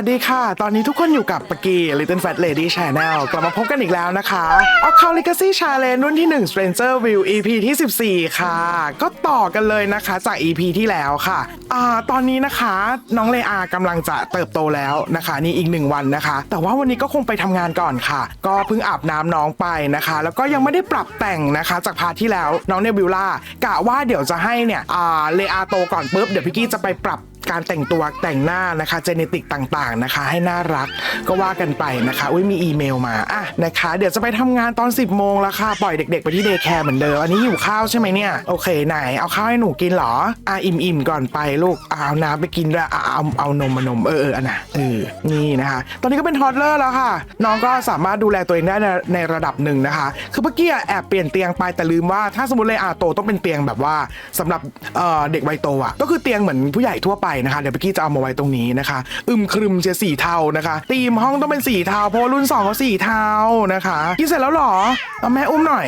สวัสดีค่ะ ตอนนี้ทุกคนอยู่กับปกกี้ Little Fat Lady Channel กลับมาพบกันอีกแล้วนะคะออกคา Legacy Challenge รุ่นที่ 1 Stranger View EP ที่ 14 ค่ะ ก็ต่อกันเลยนะคะจาก EP ที่แล้วค่ะอ่าตอนนี้นะคะน้องเลอากำลังจะเติบโตแล้วนะคะ นี่อีกหนึ่งวันนะคะ แต่ว่าวันนี้ก็คงไปทำงานก่อนค่ะ ก็เพิ่งอาบน้ำน้องไปนะคะ แล้วก็ยังไม่ได้ปรับแต่งนะคะ จากพาที่แล้วน้องเนบิวล่ากะว่าเดี๋ยวจะให้เนี่ยอ่าเลอาโตก่อนปุ๊บเดี๋ยวพี่กี้จะไปปรับการแต่งตัวแต่งหน้านะคะเจเนติกต่างๆนะคะ ให้น่ารักก็ว่ากันไปนะคะอุ้ยมีอีเมลมาอะนะคะ เดี๋ยวจะไปทำงานตอน 10บโมงแล้วค่ะ ปล่อยเด็กๆ ไปที่เดย์แคร์เหมือนเดิม อันนี้หิวข้าวใช่ไหมเนี่ย โอเคไหน เอาข้าวให้หนูกินเหรอ อะอิ่มๆก่อนไปลูกเอาน้ำไปกินด้วยอะเอาเอานมมานมเออเอออันน่ะเออนี่นะคะ ตอนนี้ก็เป็นทอดเลอร์แล้วค่ะ น้องก็สามารถดูแลตัวเองได้ในในระดับหนึ่งนะคะ คือเมื่อกี้แอบเปลี่ยนเตียงไปแต่ลืมว่าถ้าสมมติเลยอาโตต้องเป็นเตียงแบบว่าสำหรับเเด็กวัยโตอะก็คือเตียงเหมือนผู้ใหญ่ทั่วไปนะคะเดี๋ยวเมื่อกี้จะเอามาไว้ตรงนี้นะคะ อึมครึมเชียสีเทานะคะตีมห้องต้องเป็นสีเทาเพราะรุ่นสองเขาสีเทานะคะกินเสร็จแล้วหรอเอาแม่อุ้มหน่อย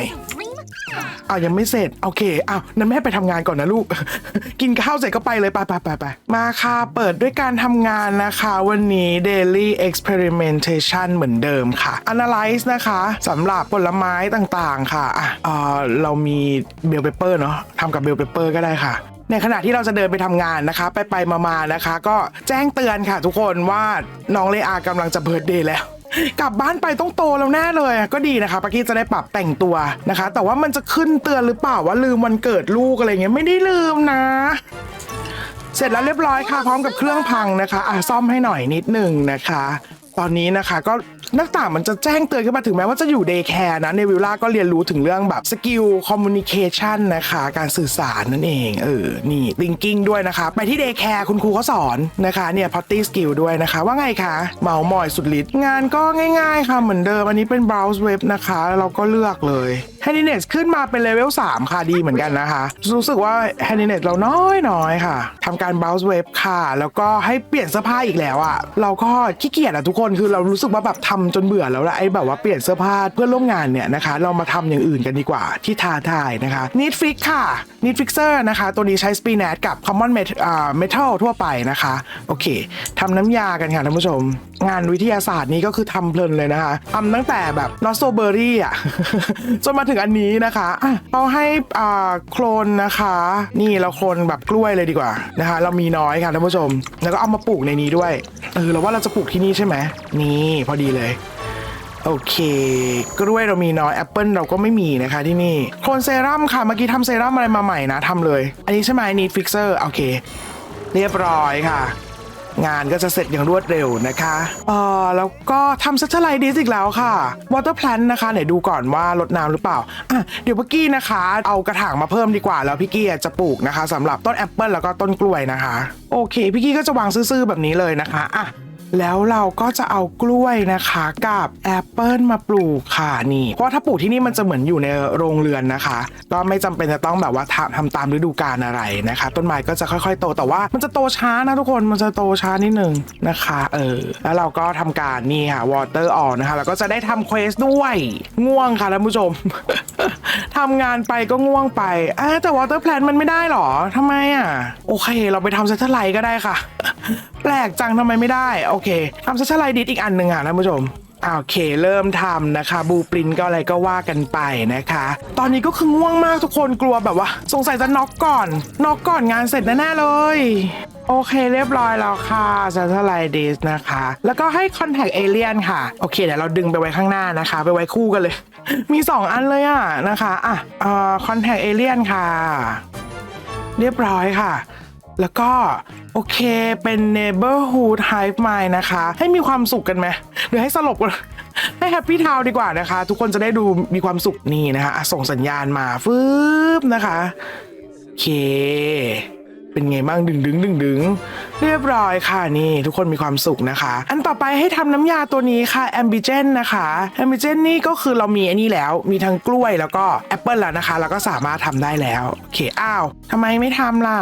อ้าวยังไม่เสร็จโอเคอ้าวนั้นแม่ไปทำงานก่อนนะลูก กินข้าวเสร็จก็ไปเลยไปไปไปไปมาค่ะเปิดด้วยการทำงานนะคะ วันนี้ daily experimentation เหมือนเดิมค่ะ analyze นะคะสำหรับผลไม้ต่างๆค่ะอะเรามีเบลเปเปอร์เนาะทำกับเบลเปเปอร์ก็ได้ค่ะ ในขณะที่เราจะเดินไปทำงานนะคะ ไปไปมาๆนะคะ ก็แจ้งเตือนค่ะทุกคนว่าน้องเลอากำลังจะเบิร์ดเดย์แล้วกลับบ้านไปต้องโตแล้วแน่เลยก็ดีนะคะปากี้จะได้ปรับแต่งตัวนะคะ แต่ว่ามันจะขึ้นเตือนหรือเปล่าว่าลืมวันเกิดลูกอะไรเงี้ยไม่ได้ลืมนะ เสร็จแล้วเรียบร้อยค่ะ พร้อมกับเครื่องพังนะคะอะซ่อมให้หน่อยนิดหนึ่งนะคะ ตอนนี้นะคะ ก็หน้าต่างมันจะแจ้งเตือนขึ้นมาถึงแม้ว่าจะอยู่เดย์แคร์นะ ในวิลล่าก็เรียนรู้ถึงเรื่องแบบสกิลคอมมูนิเคชันนะคะ การสื่อสารนั่นเอง เออ นี่ลิงกิ้งด้วยนะคะ ไปที่เดย์แคร์คุณครูเขาสอนนะคะเนี่ยพอตตี้สกิลด้วยนะคะ ว่าไงคะ เมามอยสุดฤทธิ์งานก็ง่ายๆค่ะเหมือนเดิม อันนี้เป็น browse web นะคะ เราก็เลือกเลย h a n d i n e s ขึ้นมาเป็นเลเวล3ค่ะดีเหมือนกันนะคะ รู้สึกว่า h a n d i n e s เราน้อยน้อยๆค่ะทำการ browse web ค่ะ แล้วก็ให้เปลี่ยนเสื้อผ้าอีกแล้วอะเราก็ขี้เกียจอะทุกคนคือเรารู้สึกว่าแบบทำจนเบื่อแล้วละไอ้แบบว่าเปลี่ยนเสื้อผ้าเพื่อนร่วมงานเนี่ยนะคะ เรามาทำอย่างอื่นกันดีกว่าที่ท้าทายนะคะ Need Fix ค่ะ Need Fixer นะคะ ตัวนี้ใช้ Spinat กับ Common Met- อ่า Metal ทั่วไปนะคะ โอเคทำน้ำยากันค่ะท่านผู้ชม งานวิทยาศาสตร์นี้ก็คือทำเพลินเลยนะคะทำตั้งแต่แบบนอสโซเบอรี่อะจนมาถึงอันนี้นะคะอะเราให้อ่าโคลนนะคะ นี่เราโคลนแบบกล้วยเลยดีกว่านะคะ เรามีน้อยค่ะท่านผู้ชม แล้วก็เอามาปลูกในนี้ด้วยเออเราว่าเราจะปลูกที่นี่ใช่ไหมนี่พอดีเลย โอเค กล้วยเรามีน้อยแอปเปิลเราก็ไม่มีนะคะที่นี่โคลนเซรั่มค่ะ เมื่อกี้ทำเซรั่มอะไรมาใหม่นะทำเลย อันนี้ใช่ไหม Need Fixer โอเค เรียบร้อยค่ะงานก็จะเสร็จอย่างรวดเร็วนะคะเอ่อแล้วก็ทำซัตเทอร์ไลท์ดิสอีกแล้วค่ะ Water Plant นนะคะไหนดูก่อนว่ารดน้ำหรือเปล่าอะเดี๋ยวพี่กี้นะคะ เอากระถางมาเพิ่มดีกว่า แล้วพี่กี้จะปลูกนะคะสำหรับต้นแอปเปิลแล้วก็ต้นกล้วยนะคะ โอเคพี่กี้ก็จะวางซื่อๆแบบนี้เลยนะคะอะ แล้วเราก็จะเอากล้วยนะคะกับแอปเปิลมาปลูกค่ะนี่ เพราะถ้าปลูกที่นี่มันจะเหมือนอยู่ในโรงเรือนนะคะ ก็ไม่จำเป็นจะต้องแบบว่าทำทำตามฤดูกาลอะไรนะคะ ต้นไม้ก็จะค่อยๆ โตแต่ว่ามันจะโตช้านะทุกคนมันจะโตช้านิดนึงนะคะเออแล้วเราก็ทำการนี่ค่ะ water on นนะคะแล้วก็จะได้ทำเควสด้วยง่วงค่ะท่านผู้ชมทำงานไปก็ง่วงไปอะแต่ water plant มันไม่ได้หรอทำไมอะ โอเค เราไปทำเซตไลท์ก็ได้ค่ะ แปลกจังทำไมไม่ได้ โอเคทำเซตไลดิสอีกอันหนึ่งอะท่านผู้ชมโอเคเริ่มทำนะคะ บูปรินก็อะไรก็ว่ากันไปนะคะ ตอนนี้ก็คือง่วงมากทุกคนกลัวแบบว่า สงสัยจะน็อกก่อนน็อกก่อนงานเสร็จแน่ๆเลย โอเคเรียบร้อยแล้วค่ะเซตไลดิสนะคะ แล้วก็ให้ Contact Alien ค่ะ โอเคเดี๋ยวเราดึงไปไว้ข้างหน้านะคะ ไปไว้คู่กันเลย มี 2 อันเลยอะนะคะอะเอ่อ Contact Alien ค่ะ เรียบร้อยค่ะ แล้วก็โอเคเป็น neighborhood hive mind นะคะ ให้มีความสุขกันไหมหรือให้สลบกันให้ happy town ดีกว่านะคะ ทุกคนจะได้ดูมีความสุขนี่นะคะส่งสัญญาณมาฟืบนะคะโอเค เป็นไงบ้างดึงดึงดึงดึงเรียบร้อยค่ะนี่ ทุกคนมีความสุขนะคะ อันต่อไปให้ทำน้ำยาตัวนี้ค่ะ a m b i g e n นะคะ a m b i g e n นี่ก็คือเรามีอันนี้แล้ว มีทั้งกล้วยแล้วก็แอปเปิลแล้วนะคะ แล้วก็สามารถทำได้แล้วโอเคอ้าวทำไมไม่ทำล่ะ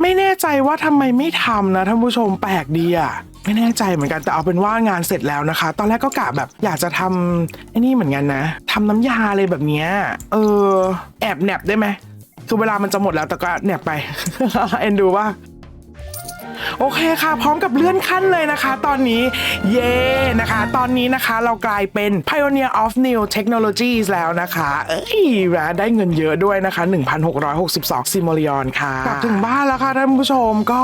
ไม่แน่ใจว่าทำไมไม่ทำนะท่านผู้ชมแปลกดีอะไม่แน่ใจเหมือนกันแต่เอาเป็นว่างานเสร็จแล้วนะคะ ตอนแรกก็กะแบบอยากจะทำไอ้นี่เหมือนกันนะทำน้ำยาเลยแบบเนี้ยเออ แอบแนบได้ไหมคือเวลามันจะหมดแล้วแต่ก็แนบไปเอ็นดูว่า โอเคค่ะ พร้อมกับเลื่อนขั้นเลยนะคะ ตอนนี้เย่นะคะ ตอนนี้นะคะเรากลายเป็น Pioneer of New Technologies แล้วนะคะเอ้ยนะได้เงินเยอะด้วยนะคะ 1,662 ซิมอลิออนค่ะกลับถึงบ้านแล้วค่ะท่านผู้ชมก็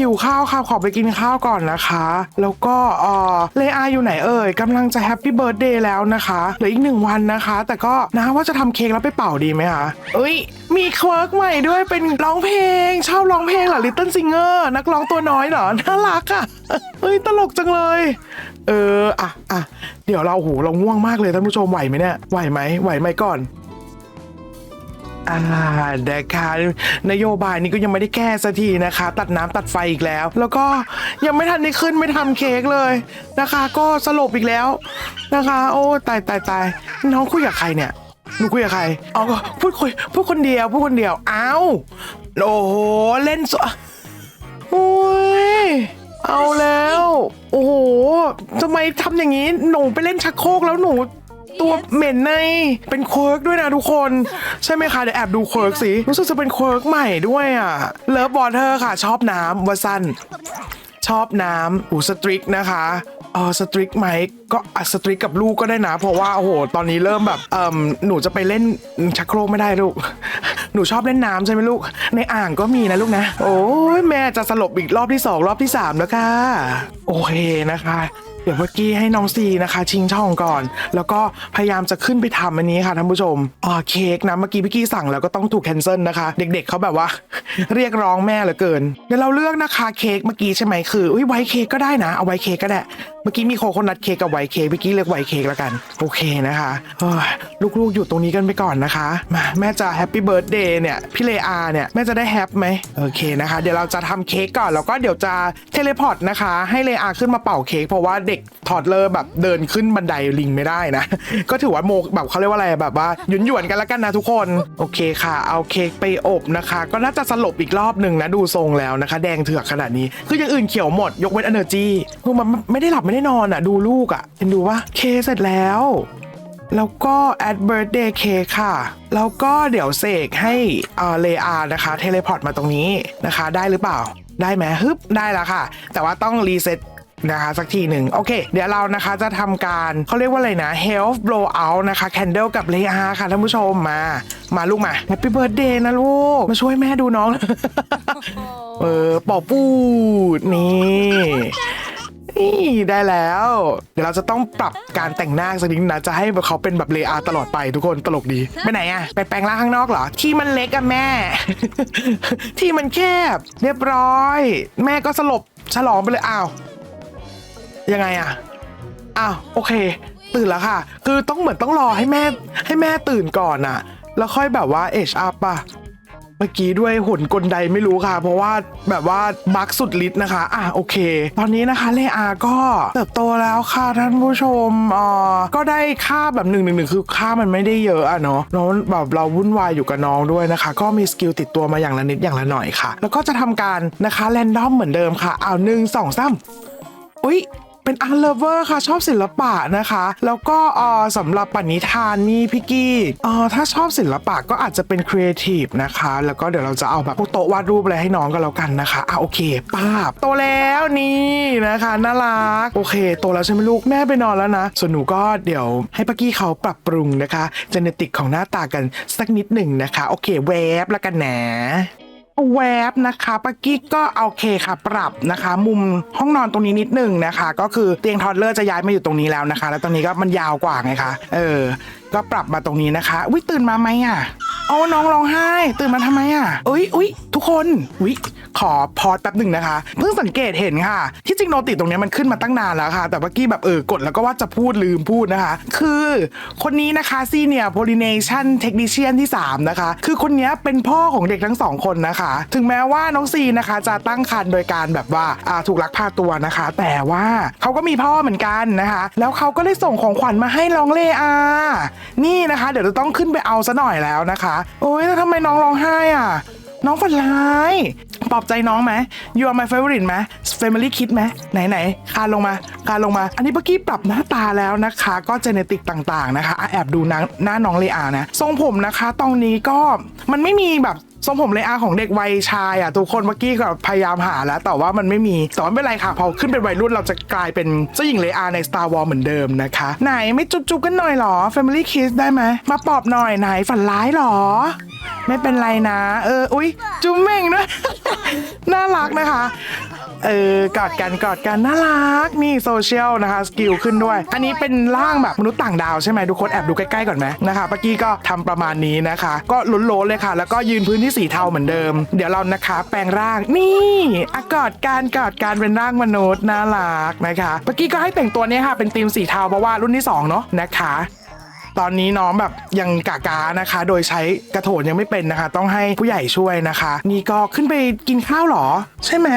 หิวข้าวค่ะขอไปกินข้าวก่อนนะคะ แล้วก็เออเลอาอยู่ไหนเอ่ยกำลังจะแฮปปี้เบิร์ดเดย์แล้วนะคะเหลืออีกหนึ่งวันนะคะ แต่ก็นะว่าจะทำเค้กแล้วไปเป่าดีไหมคะเอ้ย มีเคิร์กใหม่ด้วยเป็นร้องเพลง ชอบร้องเพลงเหรอ Little Singer นักร้องตัวน้อยเหรอน่ารักอะเฮ้ยตลกจังเลย เอออะอะเดี๋ยวเราโหเราง่วงมากเลยท่านผู้ชมไหวไหมเนี่ยไหวไหมไหวไหมก่อน อ่านะคะนโยบายนี้ก็ยังไม่ได้แก้สักทีนะคะ ตัดน้ำตัดไฟอีกแล้ว แล้วก็ยังไม่ทันได้ขึ้นไม่ทำเค้กเลยนะคะ ก็สลบอีกแล้วนะคะ โอ้ตายตายตายน้องคุยกับใครเนี่ยหนูคุยกับใครอ๋อก็พูดคุยพูดคนเดียวพูดคนเดียวอ้าวโอ้โหเล่นสโอ้ยเอาแล้ว โอ้โหทำไมทำอย่างนี้ หนูไปเล่นชักโครกแล้วหนู ตัวเหม็นในเป็นเคิร์กด้วยนะทุกคน ใช่ไหมคะเดี๋ยวแอบดูเคิร์กสิรู้สึกจะเป็นเคิร์กใหม่ด้วยอะเลิฟวอเตอร์ค่ะ ชอบน้ำวาซันชอบน้ำอูสตริกนะคะเออสตริกไหมก็อะสตริกกับลูกก็ได้นะ เพราะว่าโอ้โหตอนนี้เริ่มแบบเอ่มหนูจะไปเล่นชักโครกไม่ได้ลูก หนูชอบเล่นน้ำใช่ไหมลูก ในอ่างก็มีนะลูกนะ โอ้ยแม่จะสลบอีกรอบที่สองรอบที่สามแล้วค่ะ โอเคนะคะเดี๋ยวเมื่อกี้ให้น้องซีนะคะ ชิงช่องก่อน แล้วก็พยายามจะขึ้นไปทำอันนี้ค่ะท่านผู้ชมอ๋อเค้กนะเมื่อกี้พี่กี้สั่งแล้วก็ต้องถูกแคนเซิลนะคะ เด็ก ๆเขาแบบว่า เรียกร้องแม่เหลือเกินเดี๋ยวเราเลือกนะคะเค้กเมื่อกี้ใช่ไหมคืออุ้ยไวเค้กก็ได้นะเอาไวเค้กก็ได้เมื่อกี้มีโคโคนัทเค้กกับไวเค้กพี่กี้เลือกไวเค้กแล้วกันโอเคนะคะลูกๆอยู่ตรงนี้กันไปก่อนนะคะมาแม่จะแฮปปี้เบิร์ดเดย์เนี่ยพี่เลอาเนี่ยแม่จะได้แฮปไหมโอเคนะคะ เดี๋ยวเราจะทำเค้กก่อนแล้วก็เดี๋ยวจะเทเลพอร์ตนะคะ ให้เลอาขึ้นมาเป่าเค้กเพราะว่าเด็กถอดเลอร์แบบเดินขึ้นบันไดลิงไม่ได้นะ ก็ถือว่าโมแบบเขาเรียกว่าอะไรแบบว่าหยุนหยวนๆกันแล้วกันนะทุกคน โอเคค่ะ เอาเค้กไปอบนะคะ ก็น่าจะสลบอีกรอบหนึ่งนะดูทรงแล้วนะคะ แดงเถือกขนาดนี้ คืออย่างอื่นเขียวหมด ยกเว้น energy คือมันไม่ได้หลับไม่ได้นอนอะ ดูลูกอะเห็นดูว่าเคเสร็จแล้วแล้วก็ at birthday cake ค่ะ แล้วก็เดี๋ยวเสกให้เออเลอานะคะ เทเลพอร์ตมาตรงนี้นะคะ ได้หรือเปล่า ได้ไหมฮึบ ได้แล้วค่ะ แต่ว่าต้องรีเซ็ต นะคะสักทีหนึ่งโอเค เดี๋ยวเรานะคะจะทำการเขาเรียกว่าอะไรนะ health blowout นะคะ candle กับเลอาค่ะท่านผู้ชมมา มาลูกมา happy birthday นะลูก มาช่วยแม่ดูน้อง เออเป่าปูดนี่นี่ได้แล้ว เดี๋ยวเราจะต้องปรับการแต่งหน้าสักนิดนะ จะให้เขาเป็นแบบเลอาตลอดไปทุกคนตลกดี ไปไหนอะไปแปลงร่างข้างนอกเหรอ ที่มันเล็กอะแม่ ที่มันแคบ เรียบร้อย แม่ก็สลบฉลองไปเลยอ้าว ยังไงอะอ้าวโอเค ตื่นแล้วค่ะ คือต้องเหมือนต้องรอให้แม่ ให้แม่ตื่นก่อนอะแล้วค่อยแบบว่าเอชอัพอะเมื่อกี้ด้วยหุ่นกลใดไม่รู้ค่ะ เพราะว่าแบบว่าบักสุดฤทธิ์นะคะ อะโอเค ตอนนี้นะคะเลอาก็เติบโตแล้วค่ะท่านผู้ชมอ่าก็ได้ค่าแบบหนึ่งหนึ่งหนึ่งคือค่ามันไม่ได้เยอะอะเนาะแล้วแบบเราวุ่นวายอยู่กับน้องด้วยนะคะ ก็มีสกิลติดตัวมาอย่างละนิดอย่างละหน่อยค่ะ แล้วก็จะทำการนะคะแรนดอมเหมือนเดิมค่ะเอาหนึ่งสองสามอุ้ย เป็นอาร์เลเวอร์ค่ะชอบศิลปะนะคะ แล้วก็ออสำหรับปณิธานนี่พี่กี้ออถ้าชอบศิลปะก็อาจจะเป็นครีเอทีฟนะคะ แล้วก็เดี๋ยวเราจะเอาแบบพวกโต๊ะวาดรูปอะไรให้น้องกันแล้วกันนะคะอะโอเคป้าบโตแล้วนี่นะคะน่ารักโอเค โตแล้วใช่ไหมลูกแม่ไปนอนแล้วนะ ส่วนหนูก็เดี๋ยวให้ป้ากี้เขาปรับปรุงนะคะเจเนติกของหน้าตากันสักนิดหนึ่งนะคะ โอเคแวบแล้วกันนะ แวบนะคะปากี้ก็โอเคค่ะ ปรับนะคะ มุมห้องนอนตรงนี้นิดหนึ่งนะคะ ก็คือเตียงทอดเลอร์จะย้ายมาอยู่ตรงนี้แล้วนะคะ แล้วตรงนี้ก็มันยาวกว่าไงคะเออ ก็ปรับมาตรงนี้นะคะวิตื่นมาไหมอะเอาน้องร้องไห้ ตื่นมาทำไมอะอุ้ยอุ้ยทุกคนวิขอพอดแป๊บหนึ่งนะคะ เพิ่งสังเกตเห็นค่ะ ที่จริงโนติตรงนี้มันขึ้นมาตั้งนานแล้วค่ะ แต่เมื่อกี้แบบเออกดแล้วก็ว่าจะพูดลืมพูดนะคะ คือคนนี้นะคะซีเนียโพลิเนชันเทคนิเชียนที่ 3 นะคะ คือคนนี้เป็นพ่อของเด็กทั้งสองคนนะคะ ถึงแม้ว่าน้องซีนะคะจะตั้งครรภ์โดยการแบบว่าอ่าถูกลักพาตัวนะคะ แต่ว่าเขาก็มีพ่อเหมือนกันนะคะ แล้วเขาก็ได้ส่งของขวัญมาให้น้องเลอา นี่นะคะ เดี๋ยวจะต้องขึ้นไปเอาซะหน่อยแล้วนะคะ โอ้ยแล้วทำไมน้องร้องไห้อะ น้องฝันร้ายปลอบใจน้องไหม you are my favorite ไหม family kid ไหมไหนไหนคาลงมาคาลงมา อันนี้เมื่อกี้ปรับหน้าตาแล้วนะคะ ก็เจเนติกต่างๆนะคะ แอบดูหน้าหน้าน้องเลอานะ ทรงผมนะคะ ตรงนี้ก็มันไม่มีแบบ ทรงผมเลอาของเด็กวัยชายอะทุกคนเมื่อกี้ก็พยายามหาแล้ว แต่ว่ามันไม่มีแต่ว่าไม่เป็นไรค่ะพอขึ้นเป็นวัยรุ่นเราจะกลายเป็นเจ้าหญิงเลอาใน Star Wars เหมือนเดิมนะคะ ไหนไม่จุบๆกันหน่อยเหรอ Family Kiss ได้ไหมมาปอบหน่อยไหนฝันร้ายเหรอ ไม่เป็นไรนะ เออ อุ๊ย จุ๊มเม่งด้วย น่ารักนะคะ เออกอดกันกอดกันน่ารักนี่โซเชียลนะคะสกิลขึ้นด้วย อันนี้เป็นร่างแบบมนุษย์ต่างดาวใช่ไหมทุกคนแอบดูใกล้ๆก่อนไหมนะคะเมื่อกี้ก็ทำประมาณนี้นะคะ ก็ลุ้นๆเลยค่ะ แล้วก็ยืนพื้นที่สีเทาเหมือนเดิม เดี๋ยวเรานะคะแปลงร่างนี่อะกอดกันกอดกันเป็นร่างมนุษย์น่ารักนะคะเมื่อกี้ก็ให้แต่งตัวเนี้ยค่ะเป็นธีมสีเทาเพราะว่ารุ่นที่สองเนาะนะคะ ตอนนี้น้องแบบยังกากานะคะ โดยใช้กระโถนยังไม่เป็นนะคะ ต้องให้ผู้ใหญ่ช่วยนะคะ นี่ก็ขึ้นไปกินข้าวหรอ ใช่ไหม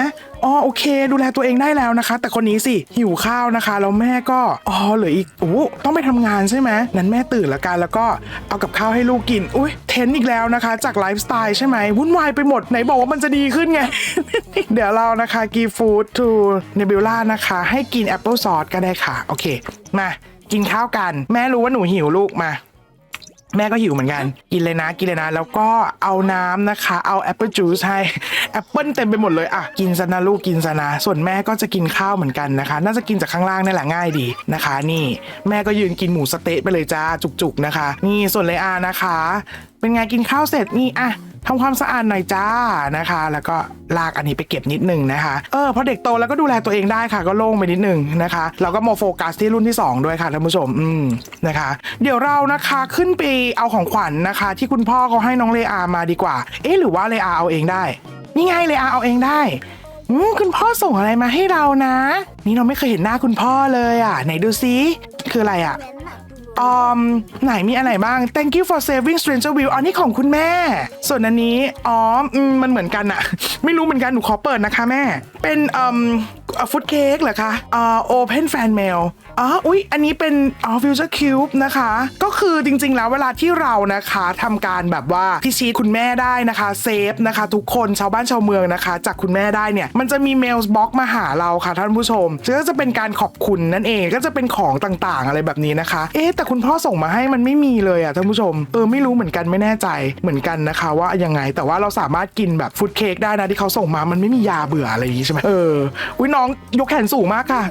อ๋อโอเค ดูแลตัวเองได้แล้วนะคะ แต่คนนี้สิหิวข้าวนะคะแล้วแม่ก็อ๋อเหลืออีกโอ้ต้องไปทำงานใช่ไหมนั้นแม่ตื่นละกันแล้วก็เอากับข้าวให้ลูกกินอุ้ยเทนอีกแล้วนะคะ จากไลฟ์สไตล์ใช่ไหมวุ่นวายไปหมดไหนบอกว่ามันจะดีขึ้นไง เดี๋ยวเรานะคะกีฟู้ดทูเนบิวล่านะคะ ให้กินแอปเปิลซอสก็ได้ค่ะ โอเค มา กินข้าวกัน แม่รู้ว่าหนูหิวลูกมา แม่ก็หิวเหมือนกัน กินเลยนะ กินเลยนะ แล้วก็เอาน้ำนะคะ เอาแอปเปิลจูสให้แอปเปิลเต็มไปหมดเลยอะกินซะนะลูกกินซะนะส่วนแม่ก็จะกินข้าวเหมือนกันนะคะ น่าจะกินจากข้างล่างนี่แหละง่ายดีนะคะ นี่ แม่ก็ยืนกินหมูสเต๊ะไปเลยจ้าจุกๆนะคะ นี่ส่วนเลอานะคะ เป็นไงกินข้าวเสร็จนี่อะ ทำความสะอาดหน่อยจ้านะคะ แล้วก็ลากอันนี้ไปเก็บนิดนึงนะคะเออพอเด็กโตแล้วก็ดูแลตัวเองได้ค่ะ ก็โล่งไปนิดนึงนะคะเราก็มาโฟกัสที่รุ่นที่ 2 ด้วยค่ะท่านผู้ชมอืมนะคะ เดี๋ยวเรานะคะขึ้นไปเอาของขวัญนะคะ ที่คุณพ่อเขาให้น้องเลอามาดีกว่า เอ๊ะหรือว่าเลอาเอาเองได้ นี่ไงเลอาเอาเองได้คุณพ่อส่งอะไรมาให้เรานะ นี่เราไม่เคยเห็นหน้าคุณพ่อเลยอะ ไหนดูซิ คืออะไรอะ ออมไหนมีอะไรบ้าง thank you for saving stranger view อันนี้ของคุณแม่ ส่วนอันนี้อ๋อมมันเหมือนกันอะไม่รู้เหมือนกันหนูขอเปิดนะคะแม่ เป็นอืม ฟุตเค้กเหรอคะอ่า open fan mail อ๋ออุ๊ย อันนี้เป็นอ๋อ future cube นะคะ ก็คือจริงๆ แล้วเวลาที่เรานะคะทำการแบบว่าพิชีตคุณแม่ได้นะคะเซฟนะคะ ทุกคนชาวบ้านชาวเมืองนะคะ จากคุณแม่ได้เนี่ย มันจะมีเมลบ็อกมาหาเราค่ะท่านผู้ชมซึ่งก็จะเป็นการขอบคุณนั่นเองก็จะเป็นของต่างๆ อะไรแบบนี้นะคะ เอ๊แต่คุณพ่อส่งมาให้มันไม่มีเลยอะท่านผู้ชมเออไม่รู้เหมือนกันไม่แน่ใจเหมือนกันนะคะ ว่ายังไงแต่ว่าเราสามารถกินแบบฟุตเค้กได้นะที่เขาส่งมามันไม่มียาเบื่ออะไรอย่างงี้ใช่ไหมเอออุ้ยน้องยกแขนสูงมากค่ะ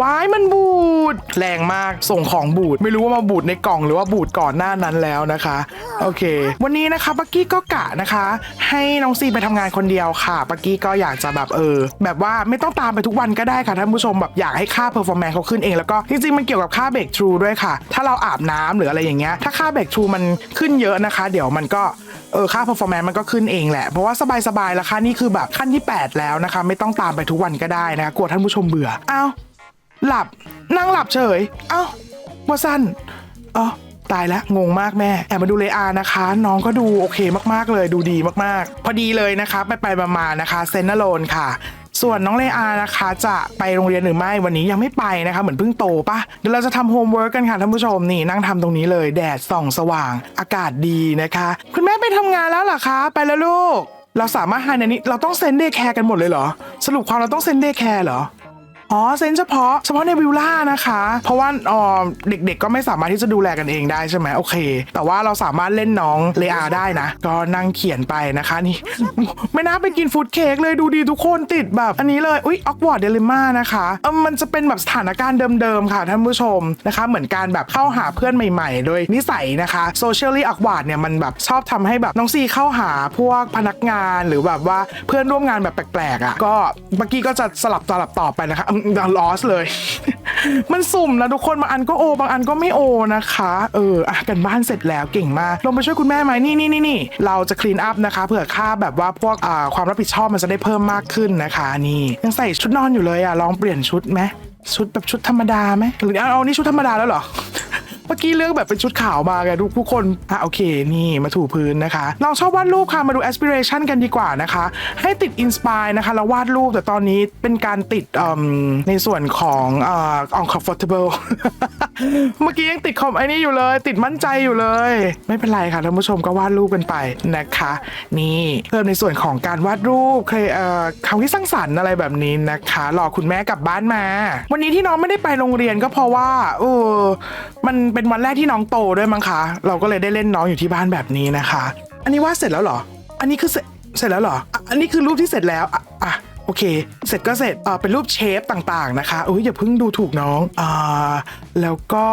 ว้ายมันบูดแรงมากส่งของบูดไม่รู้ว่ามาบูดในกล่องหรือว่าบูดก่อนหน้านั้นแล้วนะคะโอเค วันนี้นะคะปักกี้ก็กะนะคะ ให้น้องซีไปทำงานคนเดียวค่ะปักกี้ก็อยากจะแบบเออ แบบว่าไม่ต้องตามไปทุกวันก็ได้ค่ะท่านผู้ชมแบบอยากให้ค่าเพอร์ฟอร์แมนซ์เขาขึ้นเองแล้วก็จริงๆมันเกี่ยวกับค่าเบรกทรูด้วยค่ะ ถ้าเราอาบน้ำหรืออะไรอย่างเงี้ยถ้าค่าเบรกทรูมันขึ้นเยอะนะคะ เดี๋ยวมันก็เออค่า performance มันก็ขึ้นเองแหละ เพราะว่าสบายๆแล้วค่ะนี่คือแบบขั้นที่ 8 แล้วนะคะ ไม่ต้องตามไปทุกวันก็ได้นะคะกลัวท่านผู้ชมเบื่ออ้าว หลับ นั่งหลับเฉย เอ้าว่าสั้นอ๋อตายแล้วงงมากแม่ แอบมาดูเลอานะคะ น้องก็ดูโอเคมากๆเลยดูดีมากๆ พอดีเลยนะคะ ไปไปๆมาๆนะคะเซนนโลนค่ะส่วนน้องเลอานะคะ จะไปโรงเรียนหรือไม่วันนี้ยังไม่ไปนะคะ เหมือนเพิ่งโตปะเดี๋ยวเราจะทำโฮมเวิร์กกันค่ะท่านผู้ชมนี่นั่งทำตรงนี้เลยแดดส่องสว่าง อากาศดีนะคะ คุณแม่ไปทำงานแล้วเหรอคะ ไปแล้วลูก เราสามารถหาในนี้เราต้องเซ็นเดย์แคร์กันหมดเลยเหรอ สรุปความเราต้องเซ็นเดย์แคร์เหรอ อ๋อเซ็นเฉพาะเฉพาะในวิลล่านะคะ เพราะว่าอ๋อเด็กๆ ก็ไม่สามารถที่จะดูแลกันเองได้ใช่ไหมโอเค แต่ว่าเราสามารถเล่นน้องเลอาได้นะ ก็นั่งเขียนไปนะคะนี่ ไม่น่าไปกินฟูดเค้กเลยดูดีทุกคนติดแบบอันนี้เลยอุ๊ยออกวอร์ดเดลิม่านะคะเออมันจะเป็นแบบสถานการณ์เดิมๆค่ะท่านผู้ชมนะคะ เหมือนการแบบเข้าหาเพื่อนใหม่ๆ โดยนิสัยนะคะ socially awkward เนี่ยมันแบบชอบทำให้แบบน้องซีเข้าหาพวกพนักงานหรือแบบว่าเพื่อนร่วมงานแบบแปลกๆอะก็เมื่อกี้ก็จะสลับสลับต่อไปนะคะดลอสเลย มันสุ่มนะทุกคนบางอันก็โอบางอันก็ไม่โอนะคะ เอออะกันบ้านเสร็จแล้วเก่งมากลงไปช่วยคุณแม่ไหมนี่นี่นี่นี่เราจะคลีนอัพนะคะเผื่อค่าแบบว่าพวกอ่าความรับผิดชอบมันจะได้เพิ่มมากขึ้นนะคะนี่ยังใส่ชุดนอนอยู่เลยอะลองเปลี่ยนชุดไหมชุดแบบชุดธรรมดาไหมหรือเอาเอานี่ชุดธรรมดาแล้วเหรอ มื่อกี้เลือกแบบเป็นชุดขาวมาไงทุกทุกคนอะโอเคนี่มาถูพื้นนะคะ เราชอบวาดรูปค่ะมาดู aspiration กันดีกว่านะคะ ให้ติด inspire นะคะแล้ววาดรูปแต่ตอนนี้เป็นการติดในส่วนของอ่อ uncomfortable เมื่อกี้ยังติดคอมไอ้นี่อยู่เลย ติดมั่นใจอยู่เลย ไม่เป็นไรค่ะท่านผู้ชมก็วาดรูปกันไปนะคะ นี่เพิ่มในส่วนของการวาดรูปคยเอ่อคำที่สร้างสรรค์อะไรแบบนี้นะคะรอคุณแม่กลับบ้านมา วันนี้ที่น้องไม่ได้ไปโรงเรียนก็เพราะว่าเออมันเป็นวันแรกที่น้องโตด้วยมั้งคะ เราก็เลยได้เล่นน้องอยู่ที่บ้านแบบนี้นะคะ อันนี้วาดเสร็จแล้วเหรอ อันนี้คือเสร็จเสร็จแล้วเหรออะอันนี้คือรูปที่เสร็จแล้วอะอะโอเค เสร็จก็เสร็จเอ่อเป็นรูปเชฟต่างๆนะคะอุ้ยอย่าเพิ่งดูถูกน้องอ่าแล้วก็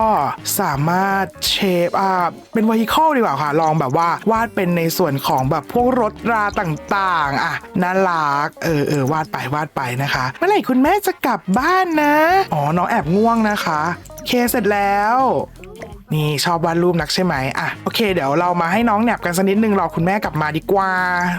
สามารถเชฟอ่าเป็นว e ฮิค l ดีกว่าค่ะ ลองแบบว่าวาดเป็นในส่วนของแบบพวกรถราต่างๆ อะน่ารักเออเออวาดไปวาดไปนะคะ เมื่อไหร่คุณแม่จะกลับบ้านนะ อ๋อ น้องแอบง่วงนะคะเคเสร็จแล้ว นี่ชอบวาดรูปนักใช่ไหมอะโอเค เดี๋ยวเรามาให้น้องแหนบกันสักนิดนึงรอคุณแม่กลับมาดีกว่า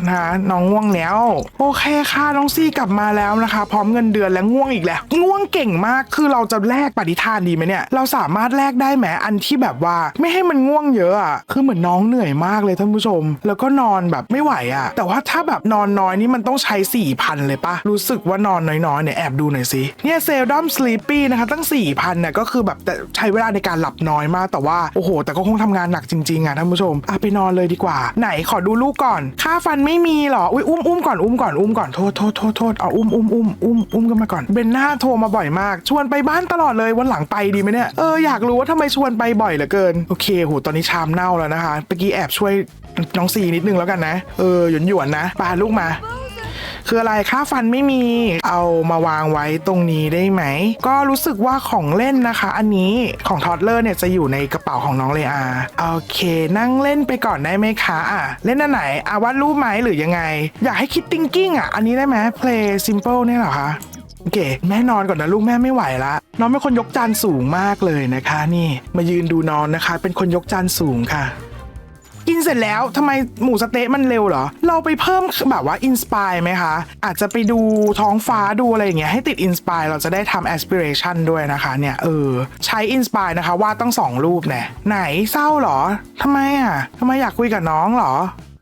นะคะน้องง่วงแล้ว โอเคค่ะน้องซี่กลับมาแล้วนะคะ พร้อมเงินเดือนและง่วงอีกแล้ว ง่วงเก่งมากคือเราจะแลกปฏิทานดีไหมเนี่ยเราสามารถแลกได้ไหมอันที่แบบว่าไม่ให้มันง่วงเยอะอะคือเหมือนน้องเหนื่อยมากเลยท่านผู้ชม แล้วก็นอนแบบไม่ไหวอะ แต่ว่าถ้าแบบนอนน้อยนี่มันต้องใช้4ี่พันเลยปะรู้สึกว่านอนน้อยๆเนี่ยแอบดูหน่อยสิเนี่ยเซลดอมสลีปปี้นะคะตั้ง4ี่พันเนี่ยก็คือแบบแต่ใช้เวลาในการหลับน้อยมากแต่ว่าโอ้โห แต่ก็คงทำงานหนักจริงๆอะท่านผู้ชมอะไปนอนเลยดีกว่า ไหนขอดูลูกก่อน ค่าฟันไม่มีเหรออุ้ยอุ้มอุ้มก่อนอุ้มก่อนอุ้มก่อนโทษโทษโทษโทษเอาอุ้มอุ้มอุ้มอุ้มอุ้มกันมาก่อนเบนหน้าโทรมาบ่อยมาก ชวนไปบ้านตลอดเลยวันหลังไปดีไหมเนี่ยเอออยากรู้ว่าทำไมชวนไปบ่อยเหลือเกินโอเคโหตอนนี้ชามเน่าแล้วนะคะเมื่อกี้แอบช่วยน้องซีนิดนึงแล้วกันนะ เออหยวนหยวนๆนะปาลูกมา คืออะไรค่าฟันไม่มีเอามาวางไว้ตรงนี้ได้ไหม ก็รู้สึกว่าของเล่นนะคะ อันนี้ของทอดเลอร์เนี่ยจะอยู่ในกระเป๋าของน้องเลอาโอเค นั่งเล่นไปก่อนได้ไหมคะอะเล่นอันไหนอะวาดรูปไหมหรือยังไง อยากให้คิด thinking อะอันนี้ได้ไหม play simple เนี่ยเหรอคะโอเคแม่นอนก่อนนะลูกแม่ไม่ไหวละน้องเป็นคนยกจานสูงมากเลยนะคะ นี่มายืนดูนอนนะคะ เป็นคนยกจานสูงค่ะ กินเสร็จแล้วทำไมหมูสะเต๊ะมันเร็วเหรอ เราไปเพิ่มแบบว่าอินสปายไหมคะ อาจจะไปดูท้องฟ้าดูอะไรอย่างเงี้ยให้ติดอินสปายเราจะได้ทำแอส i r เรชันด้วยนะคะเนี่ยเออ ใช้อินสปายนะคะวาดตั้งสองรูปแน่ไหนเศร้าเหรอทำไมอะทำไมอยากคุยกับน้องเหรอ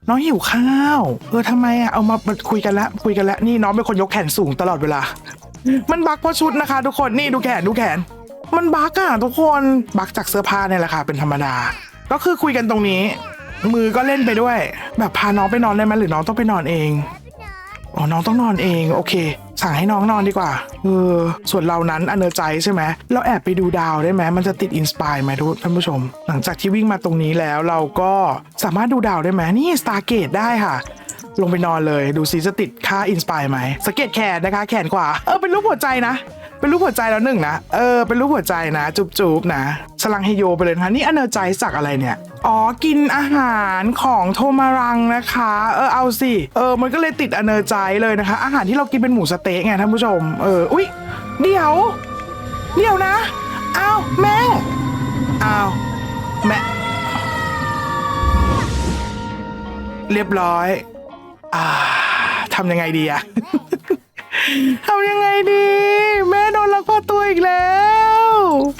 น้องหิวข้าว เออทำไมอะ เอามาคุยกันละ คุยกันละ นี่น้องเป็นคนยกแขนสูงตลอดเวลา มันบักเพราะชุดนะคะ ทุกคน นี่ดูแขนดูแขน มันบักอะทุกคน บักจากเสื้อผ้าเนี่ยแหละค่ะ เป็นธรรมดา ก็คือคุยกันตรงนี้ มือก็เล่นไปด้วย แบบพาน้องไปนอนได้ไหมหรือน้องต้องไปนอนเอง อ๋อ น้องต้องนอนเอง โอเค สั่งให้น้องนอนดีกว่า เออ ส่วนเรานั้นอเนอร์ใจใช่ไหม เราแอบไปดูดาวได้ไหม มันจะติดอินสปายไหมทุกท่านผู้ชม หลังจากที่วิ่งมาตรงนี้แล้วเราก็สามารถดูดาวได้ไหมนี่สตาร์เกตได้ค่ะลงไปนอนเลยดูซิจะติดค่าอินสปายไหมสเก็ตแขนนะคะ แขนขวาเออเป็นรูปหัวใจนะ เป็นรูปหัวใจแล้วหนึ่งนะ เออ เป็นรูปหัวใจนะ จุบๆนะสลังเฮโยไปเลยนะคะนี่อเนอร์ใจจากอะไรเนี่ย อ๋อ กินอาหารของโทมารังนะคะ เออ เอาสิ เออ มันก็เลยติดอเนอร์ใจเลยนะคะ อาหารที่เรากินเป็นหมูสเต๊ะไงท่านผู้ชม เออ อุ๊ย เดี๋ยว เดี๋ยวนะอ้าวแม่อ้าวแม่เรียบร้อย อ่าทำยังไงดีอะ ทำยังไงดี แม่โดนลักพาตัวอีกแล้ว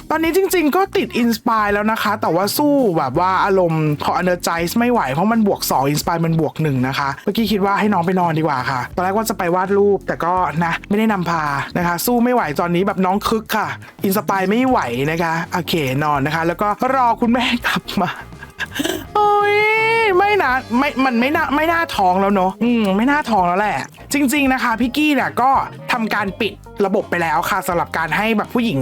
ตอนนี้จริงๆ ก็ติดอินสปายแล้วนะคะ แต่ว่าสู้แบบว่าอารมณ์ของ Energize ไม่ไหว เพราะมันบวก 2 อินสปายมันบวก 1 นะคะ เมื่อกี้คิดว่าให้น้องไปนอนดีกว่าค่ะ ตอนแรกว่าจะไปวาดรูปแต่ก็นะ ไม่ได้นำพานะคะ สู้ไม่ไหวตอนนี้แบบน้องคึกค่ะ อินสปายไม่ไหวนะคะโอเคนอนนะคะ แล้วก็รอคุณแม่กลับมา โอ้ยไม่นะไม่มันไม่น่าไม่น่าท้องแล้วเนอะอืมไม่น่าท้องแล้วแหละ จริง ๆนะคะพี่กี้เนี่ยก็ทำการปิดระบบไปแล้วค่ะสำหรับการให้แบบผู้หญิง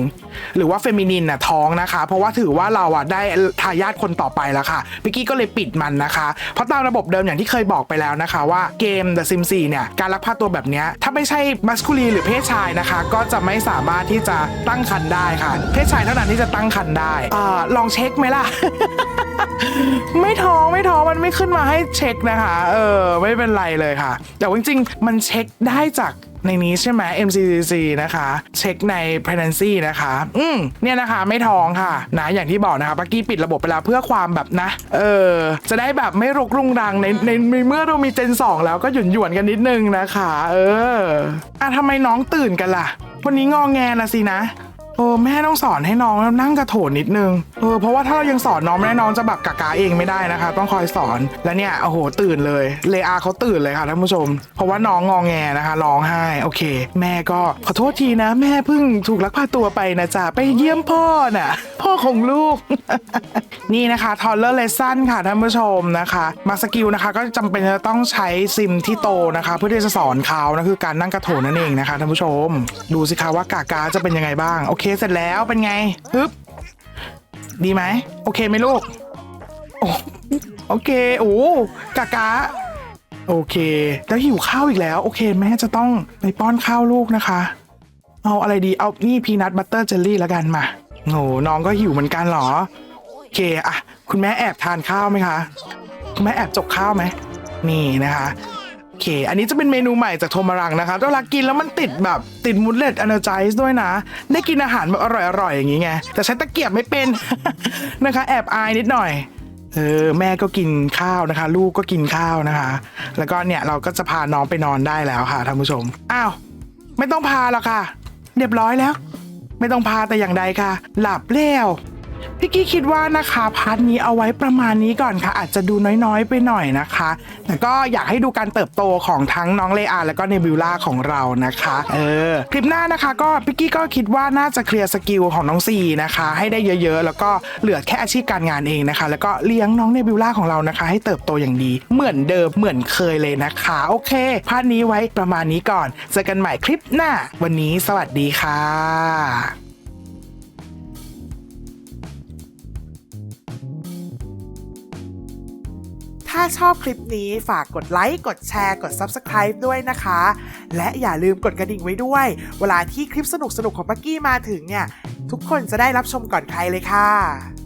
หรือว่าเฟมินินน่ะท้องนะคะ เพราะว่าถือว่าเราอะได้ทายาทคนต่อไปแล้วค่ะพี่กี้ก็เลยปิดมันนะคะ เพราะตามระบบเดิมอย่างที่เคยบอกไปแล้วนะคะ ว่าเกม The Sims 4เนี่ยการลักพาตัวแบบเนี้ยถ้าไม่ใช่มัสคูลีหรือเพศชายนะคะ ก็จะไม่สามารถที่จะตั้งครรภ์ได้ค่ะ เพศชายเท่านั้นที่จะตั้งครรภ์ได้อ่าลองเช็คไหมล่ะ ไม่ท้องไม่ท้องมันไม่ขึ้นมาให้เช็คนะคะ เออ ไม่เป็นไรเลยค่ะ แต่ว่าจริงๆ มันเช็คได้จากในนี้ใช่ไหม MCCC นะคะ เช็คใน pregnancy นะคะ อืมเนี่ยนะคะไม่ท้องค่ะ นะ อย่างที่บอกนะคะปักกี้ปิดระบบไปแล้วเพื่อความแบบนะ เออ จะได้แบบไม่รกรุงรังในในในเมื่อเรามีเจน 2 แล้วก็หยุ่นหยวนกันนิดนึงนะคะ เออ อะทำไมน้องตื่นกันล่ะ วันนี้งองแงนะสินะ เออแม่ต้องสอนให้น้องนั่งกระโถนนิดนึงเออเพราะว่าถ้าเรายังสอนน้องไม่ได้น้องจะแบบกากาเองไม่ได้นะคะ ต้องคอยสอนแล้วเนี่ยโอ้โหตื่นเลยเลอาเขาตื่นเลยค่ะท่านผู้ชม เพราะว่าน้องงองแงนะคะร้องไห้โอเค แม่ก็ขอโทษทีนะ แม่เพิ่งถูกลักพาตัวไปนะจ๊ะไปเยี่ยมพ่อน่ะพ่อของลูก นี่นะคะทอ d เลอร์เลสันค่ะท่านผู้ชมนะคะมาสกิลนะคะก็จำเป็นจะต้องใช้ซิมที่โตนะคะ เพื่อที่จะสอนเขานะคือการนั่งกระโถนนั่นเองนะคะท่านผู้ชม ดูสิคะว่ากากาจะเป็นยังไงบ้างโอเคเสร็จแล้วเป็นไงฮึบดีไหมโอเคไหมลูกโอโอเคโอ้กากาโอเค แล้วหิวข้าวอีกแล้ว โอเค แม่จะต้องไปป้อนข้าวลูกนะคะ เอาอะไรดีเอานี่พีนัทบัตเตอร์เจลลี่แล้วกันมาโหน้องก็หิวเหมือนกันเหรอโอเคอะคุณแม่แอบทานข้าวไหมคะ คุณแม่แอบจกข้าวไหมนี่นะคะ เค อันนี้จะเป็นเมนูใหม่จากโทมารังนะคะเวลากินแล้วมันติดแบบติดมูเลตอ n น r g จ z ด้วยนะ ได้กินอาหารแบบอร่อยๆอย่างนี้ไง แต่ใช้ตะเกียบไม่เป็นนะคะ แอบอายนิดหน่อย เออ แม่ก็กินข้าวนะคะ ลูกก็กินข้าวนะคะ แล้วก็เนี่ยเราก็จะพาน้องไปนอนได้แล้วค่ะท่านผู้ชม อ้าว ไม่ต้องพาหรอกค่ะ เรียบร้อยแล้ว ไม่ต้องพาแต่อย่างใดค่ะ หลับแล้ว พี่กี้คิดว่านะคะพาร์ทนี้เอาไว้ประมาณนี้ก่อนค่ะ อาจจะดูน้อยๆไปหน่อยนะคะ แต่ก็อยากให้ดูการเติบโตของทั้งน้องเลอาแล้วก็เนบิวล่าของเรานะคะ เออ คลิปหน้านะคะ ก็พี่กี้ก็คิดว่าน่าจะเคลียร์สกิลของน้องซีนะคะ ให้ได้เยอะๆ แล้วก็เหลือแค่อาชีพการงานเองนะคะ แล้วก็เลี้ยงน้องเนบิวล่าของเรานะคะ ให้เติบโตอย่างดี เหมือนเดิมเหมือนเคยเลยนะคะ โอเคพาร์ทนี้ไว้ประมาณนี้ก่อนเจอกันใหม่คลิปหน้า วันนี้สวัสดีค่ะ ถ้าชอบคลิปนี้ฝากกดไลค์ กดแชร์ กด Subscribe ด้วยนะคะ และอย่าลืมกดกระดิ่งไว้ด้วย เวลาที่คลิปสนุกๆของปักกี้มาถึงเนี่ย ทุกคนจะได้รับชมก่อนใครเลยค่ะ